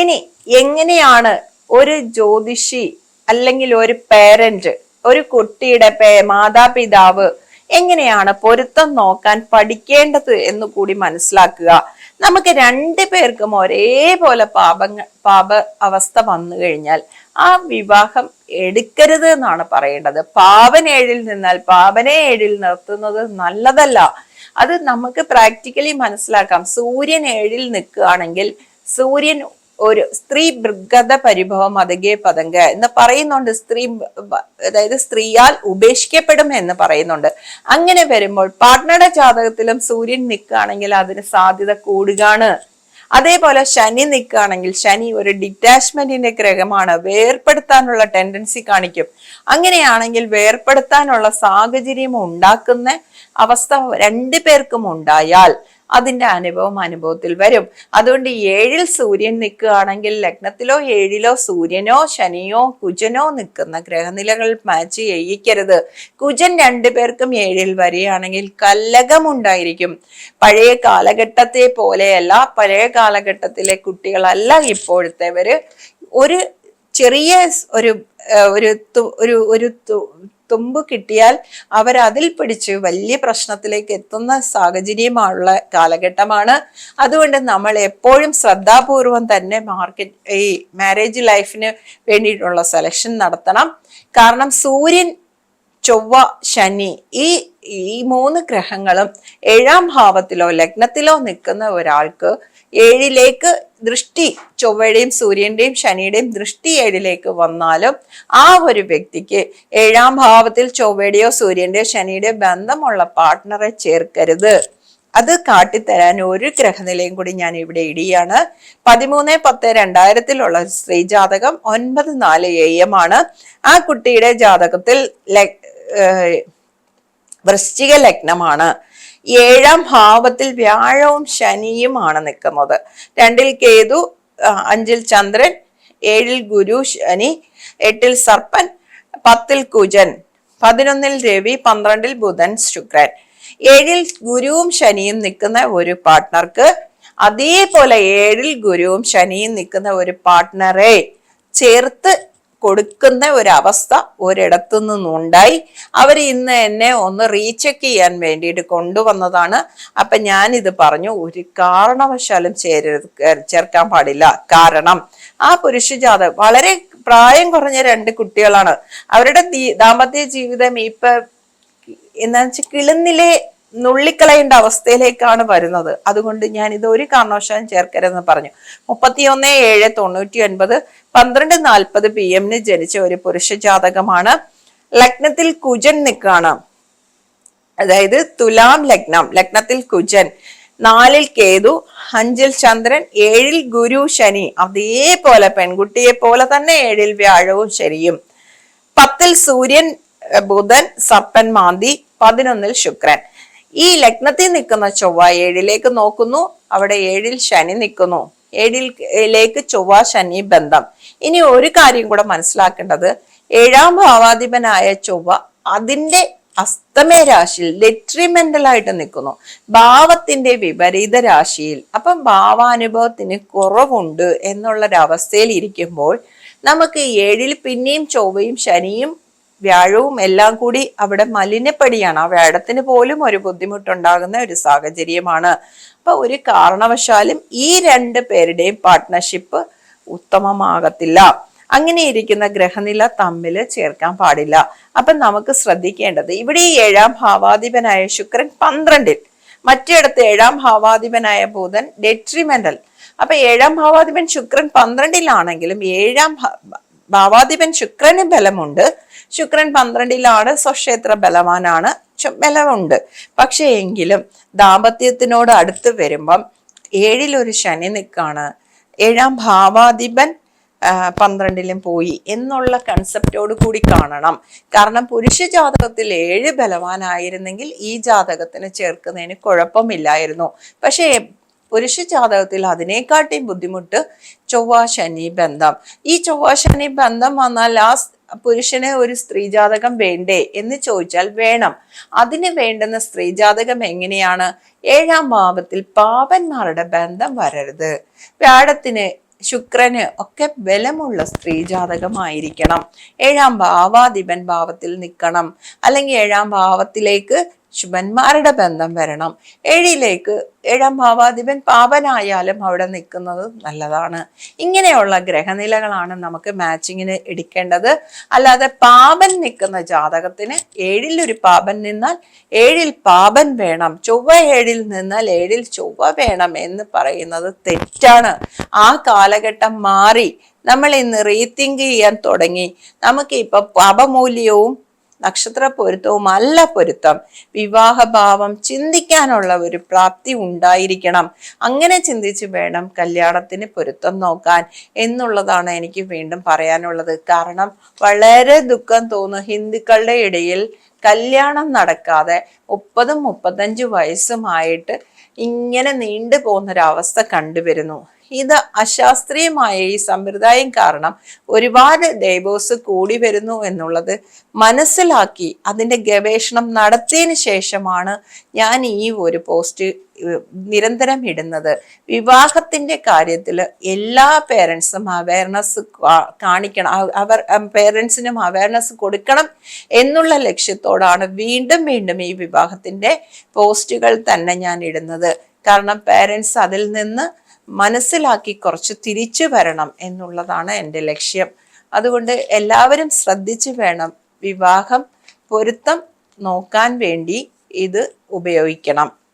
ഇനി എങ്ങനെയാണ് ഒരു ജ്യോതിഷി അല്ലെങ്കിൽ ഒരു പേരന്റ് ഒരു കുട്ടിയുടെ പേ മാതാപിതാവ് എങ്ങനെയാണ് പൊരുത്തം നോക്കാൻ പഠിക്കേണ്ടത് എന്ന് കൂടി മനസ്സിലാക്കുക. നമുക്ക് രണ്ടു പേർക്കും ഒരേപോലെ പാപങ്ങൾ പാപ അവസ്ഥ വന്നു കഴിഞ്ഞാൽ ആ വിവാഹം എടുക്കരുത് എന്നാണ് പറയേണ്ടത്. പാവൻ ഏഴിൽ നിന്നാൽ പാപനെ ഏഴിൽ നിർത്തുന്നത് നല്ലതല്ല. അത് നമുക്ക് പ്രാക്ടിക്കലി മനസ്സിലാക്കാം. സൂര്യൻ ഏഴിൽ നിൽക്കുകയാണെങ്കിൽ സൂര്യൻ ഒരു സ്ത്രീ ബൃഗത പരിഭവം അതകെ പതങ്ക എന്ന് പറയുന്നുണ്ട്. സ്ത്രീ അതായത് സ്ത്രീയാൽ ഉപേക്ഷിക്കപ്പെടും എന്ന് പറയുന്നുണ്ട്. അങ്ങനെ വരുമ്പോൾ പാർട്ട്ണറുടെ ജാതകത്തിലും സൂര്യൻ നിൽക്കുകയാണെങ്കിൽ അതിന് സാധ്യത കൂടുകയാണ്. അതേപോലെ ശനി നിൽക്കുകയാണെങ്കിൽ ശനി ഒരു ഡിറ്റാച്ച്മെന്റിന്റെ ഗ്രഹമാണ്. വേർപ്പെടുത്താനുള്ള ടെൻഡൻസി കാണിക്കും. അങ്ങനെയാണെങ്കിൽ വേർപ്പെടുത്താനുള്ള സാഹചര്യം ഉണ്ടാക്കുന്ന അവസ്ഥ രണ്ടു പേർക്കും ഉണ്ടായാൽ അതിന്റെ അനുഭവം അനുഭവത്തിൽ വരും. അതുകൊണ്ട് ഏഴിൽ സൂര്യൻ നിൽക്കുകയാണെങ്കിൽ ലഗ്നത്തിലോ ഏഴിലോ സൂര്യനോ ശനിയോ കുജനോ നിൽക്കുന്ന ഗ്രഹനിലകൾ മാച്ച് ചെയ്യിക്കരുത്. കുജൻ രണ്ടുപേർക്കും ഏഴിൽ വരികയാണെങ്കിൽ കല്ലകമുണ്ടായിരിക്കും പഴയ കാലഘട്ടത്തെ പോലെയല്ല പഴയ കാലഘട്ടത്തിലെ കുട്ടികളല്ല ഇപ്പോഴത്തെവര് ഒരു ചെറിയ ഒരു ഒരു ഒരു ഒരു തുമ്പ് കിട്ടിയാൽ അവർ അതിൽ പിടിച്ച് വലിയ പ്രശ്നത്തിലേക്ക് എത്തുന്ന സാഹചര്യമുള്ള കാലഘട്ടമാണ്. അതുകൊണ്ട് നമ്മൾ എപ്പോഴും ശ്രദ്ധാപൂർവം തന്നെ മാർക്കറ്റ് ഈ മാരേജ് ലൈഫിന് വേണ്ടിയിട്ടുള്ള സെലക്ഷൻ നടത്തണം. കാരണം സൂര്യൻ ചൊവ്വ ശനി ഈ ഈ മൂന്ന് ഗ്രഹങ്ങളും ഏഴാം ഭാവത്തിലോ ലഗ്നത്തിലോ നിൽക്കുന്ന ഒരാൾക്ക് ഏഴിലേക്ക് ദൃഷ്ടി ചൊവ്വയുടെയും സൂര്യന്റെയും ശനിയുടെയും ദൃഷ്ടി ഏഴിലേക്ക് വന്നാലും ആ ഒരു വ്യക്തിക്ക് ഏഴാം ഭാവത്തിൽ ചൊവ്വയുടെയോ സൂര്യന്റെയോ ശനിയുടെയോ ബന്ധമുള്ള പാർട്ട്ണറെ ചേർക്കരുത്. അത് കാട്ടിത്തരാൻ ഒരു ഗ്രഹനിലയും കൂടി ഞാൻ ഇവിടെ ഇടിയാണ്. പതിമൂന്ന് പത്ത് രണ്ടായിരത്തിലുള്ള സ്ത്രീ ജാതകം ഒൻപത് നാല് എ എം ആണ്. ആ കുട്ടിയുടെ ജാതകത്തിൽ വൃശ്ചിക ലഗ്നമാണ്. ഏഴാം ഭാവത്തിൽ വ്യാഴവും ശനിയുമാണ് നിൽക്കുന്നത്. രണ്ടിൽ കേതു അഞ്ചിൽ ചന്ദ്രൻ ഏഴിൽ ഗുരു ശനി എട്ടിൽ സർപ്പൻ പത്തിൽ കുജൻ പതിനൊന്നിൽ രവി പന്ത്രണ്ടിൽ ബുധൻ ശുക്രൻ. ഏഴിൽ ഗുരുവും ശനിയും നിൽക്കുന്ന ഒരു പാർട്ട്ണർക്ക് അതേപോലെ ഏഴിൽ ഗുരുവും ശനിയും നിൽക്കുന്ന ഒരു പാർട്ട്ണറെ ചേർത്ത് കൊടുക്കുന്ന ഒരവസ്ഥ ഒരിടത്തു നിന്നുണ്ടായി അവർ ഇന്ന് എന്നെ ഒന്ന് റീചെക്ക് ചെയ്യാൻ വേണ്ടിയിട്ട് കൊണ്ടുവന്നതാണ്. അപ്പൊ ഞാൻ ഇത് പറഞ്ഞു ഒരു കാരണവശാലും ചേരരുത് ചേർക്കാൻ പാടില്ല. കാരണം ആ പുരുഷ ജാതകം വളരെ പ്രായം കുറഞ്ഞ രണ്ട് കുട്ടികളാണ്. അവരുടെ ദാമ്പത്യ ജീവിതം ഇപ്പൊ എന്താ വെച്ചാൽ കിളുന്നിലെ നുള്ളിക്കളയേണ്ട അവസ്ഥയിലേക്കാണ് വരുന്നത്. അതുകൊണ്ട് ഞാൻ ഇത് ഒരു കാരണവശാലും ചേർക്കരുതെന്ന് പറഞ്ഞു. മുപ്പത്തിയൊന്ന് ഏഴ് തൊണ്ണൂറ്റി ഒൻപത് പന്ത്രണ്ട് നാൽപ്പത് പി എമ്മിന് ജനിച്ച ഒരു പുരുഷ ജാതകമാണ്. ലഗ്നത്തിൽ കുജൻ നിൽക്കുകയാണ്. അതായത് തുലാം ലഗ്നം. ലഗ്നത്തിൽ കുജൻ. നാലിൽ കേതു. അഞ്ചിൽ ചന്ദ്രൻ. ഏഴിൽ ഗുരു ശനി. അതേപോലെ പെൺകുട്ടിയെ പോലെ തന്നെ ഏഴിൽ വ്യാഴവും ശനിയും. പത്തിൽ സൂര്യൻ ബുധൻ സർപ്പൻ മാന്തി. പതിനൊന്നിൽ ശുക്രൻ. ഈ ലഗ്നത്തിൽ നിൽക്കുന്ന ചൊവ്വ ഏഴിലേക്ക് നോക്കുന്നു. അവിടെ ഏഴിൽ ശനി നിൽക്കുന്നു. ഏഴിലേക്ക് ചൊവ്വ ശനി ബന്ധം. ഇനി ഒരു കാര്യം കൂടെ മനസ്സിലാക്കേണ്ടത്. ഏഴാം ഭാവാധിപനായ ചൊവ്വ അതിന്റെ അസ്തമയ രാശിയിൽ ഡെട്രിമെന്റൽ ആയിട്ട് നിൽക്കുന്നു. ഭാവത്തിന്റെ വിപരീത രാശിയിൽ. അപ്പം ഭാവാനുഭവത്തിന് കുറവുണ്ട് എന്നുള്ളൊരവസ്ഥയിൽ ഇരിക്കുമ്പോൾ നമുക്ക് ഏഴിൽ പിന്നെയും ചൊവ്വയും ശനിയും വ്യാഴവും എല്ലാം കൂടി അവിടെ മലിനപ്പടിയാണ്. ആ വ്യാഴത്തിന് പോലും ഒരു ബുദ്ധിമുട്ടുണ്ടാകുന്ന ഒരു സാഹചര്യമാണ്. അപ്പൊ ഒരു കാരണവശാലും ഈ രണ്ട് പേരുടെയും പാർട്ട്ണർഷിപ്പ് ഉത്തമമാകത്തില്ല. അങ്ങനെ ഇരിക്കുന്ന ഗ്രഹനില തമ്മിൽ ചേർക്കാൻ പാടില്ല. അപ്പൊ നമുക്ക് ശ്രദ്ധിക്കേണ്ടത് ഇവിടെ ഈ ഏഴാം ഭാവാധിപനായ ശുക്രൻ പന്ത്രണ്ടിൽ മറ്റിടത്ത് ഏഴാം ഭാവാധിപനായ ബുധൻ ഡെട്രിമെന്റൽ അപ്പൊ ഏഴാം ഭാവാധിപൻ ശുക്രൻ പന്ത്രണ്ടിലാണെങ്കിലും ഏഴാം ഭാവാധിപൻ ശുക്രന് ബലമുണ്ട്. ശുക്രൻ പന്ത്രണ്ടിലാണ് സ്വക്ഷേത്ര ബലവാനാണ്. ബലമുണ്ട് പക്ഷേ എങ്കിലും ദാമ്പത്യത്തിനോട് അടുത്ത് വരുമ്പം ഏഴിലൊരു ശനി നിൽക്കാണ് ഏഴാം ഭാവാധിപൻ പന്ത്രണ്ടിലും പോയി എന്നുള്ള കൺസെപ്റ്റോട് കൂടി കാണണം. കാരണം പുരുഷ ജാതകത്തിൽ ഏഴ് ബലവാനായിരുന്നെങ്കിൽ ഈ ജാതകത്തിന് ചേർക്കുന്നതിന് കുഴപ്പമില്ലായിരുന്നു. പക്ഷേ പുരുഷ ജാതകത്തിൽ അതിനെക്കാട്ടിയും ബുദ്ധിമുട്ട് ചൊവ്വ ശനി ബന്ധം. ഈ ചൊവ്വ ശനി ബന്ധം വന്നാൽ ആ പുരുഷനെ ഒരു സ്ത്രീ ജാതകം വേണ്ടേ എന്ന് ചോദിച്ചാൽ വേണം. അതിന് വേണ്ടുന്ന സ്ത്രീ ജാതകം എങ്ങനെയാണ്? ഏഴാം ഭാവത്തിൽ പാപന്മാരുടെ ബന്ധം വരരുത്. വ്യാഴത്തിന് ശുക്രന് ഒക്കെ ബലമുള്ള സ്ത്രീ ജാതകമായിരിക്കണം ഏഴാം ഭാവാധിപൻ ഭാവത്തിൽ നിൽക്കണം. അല്ലെങ്കിൽ ഏഴാം ഭാവത്തിലേക്ക് ശുഭന്മാരുടെ ബന്ധം വരണം. ഏഴിലേക്ക് ഏഴാം ഭാവാധിപൻ പാപനായാലും അവിടെ നിൽക്കുന്നത് നല്ലതാണ്. ഇങ്ങനെയുള്ള ഗ്രഹനിലകളാണ് നമുക്ക് മാച്ചിങ്ങിന് എടുക്കേണ്ടത്. അല്ലാതെ പാപൻ നിൽക്കുന്ന ജാതകത്തിന് ഏഴിൽ ഒരു പാപൻ നിന്നാൽ ഏഴിൽ പാപൻ വേണം. ചൊവ്വ ഏഴിൽ നിന്നാൽ ഏഴിൽ ചൊവ്വ വേണം എന്ന് പറയുന്നത് തെറ്റാണ്. ആ കാലഘട്ടം മാറി. നമ്മൾ ഇന്ന് റീതിങ്ക് ചെയ്യാൻ തുടങ്ങി. നമുക്ക് ഇപ്പൊ പാപമൂല്യവും നക്ഷത്ര പൊരുത്തവും അല്ല പൊരുത്തം. വിവാഹഭാവം ചിന്തിക്കാനുള്ള ഒരു പ്രാപ്തി ഉണ്ടായിരിക്കണം. അങ്ങനെ ചിന്തിച്ച് വേണം കല്യാണത്തിന് പൊരുത്തം നോക്കാൻ എന്നുള്ളതാണ് എനിക്ക് വീണ്ടും പറയാനുള്ളത്. കാരണം വളരെ ദുഃഖം തോന്നുന്നു ഹിന്ദുക്കളുടെ ഇടയിൽ കല്യാണം നടക്കാതെ മുപ്പതും മുപ്പത്തഞ്ചു വയസ്സുമായിട്ട് ഇങ്ങനെ നീണ്ടു പോകുന്നൊരവസ്ഥ കണ്ടുവരുന്നു. ഇത് അശാസ്ത്രീയമായ ഈ സമ്പ്രദായം കാരണം ഒരുപാട് ഡൈവോഴ്സ് കൂടി വരുന്നു എന്നുള്ളത് മനസ്സിലാക്കി അതിന്റെ ഗവേഷണം നടത്തിയതിന് ശേഷമാണ് ഞാൻ ഈ ഒരു പോസ്റ്റ് നിരന്തരം ഇടുന്നത്. വിവാഹത്തിന്റെ കാര്യത്തിൽ എല്ലാ പേരൻസും അവയർനെസ് കാണിക്കണം. അവർ പേരൻസിനും അവയർനെസ് കൊടുക്കണം എന്നുള്ള ലക്ഷ്യത്തോടാണ് വീണ്ടും വീണ്ടും ഈ വിവാഹത്തിന്റെ പോസ്റ്റുകൾ തന്നെ ഞാൻ ഇടുന്നത്. കാരണം പേരൻസ് അതിൽ നിന്ന് മനസ്സിലാക്കി കുറച്ച് തിരിച്ചു വരണം എന്നുള്ളതാണ് എന്റെ ലക്ഷ്യം. അതുകൊണ്ട് എല്ലാവരും ശ്രദ്ധിച്ചു വേണം വിവാഹം പൊരുത്തം നോക്കാൻ വേണ്ടി ഇത് ഉപയോഗിക്കണം.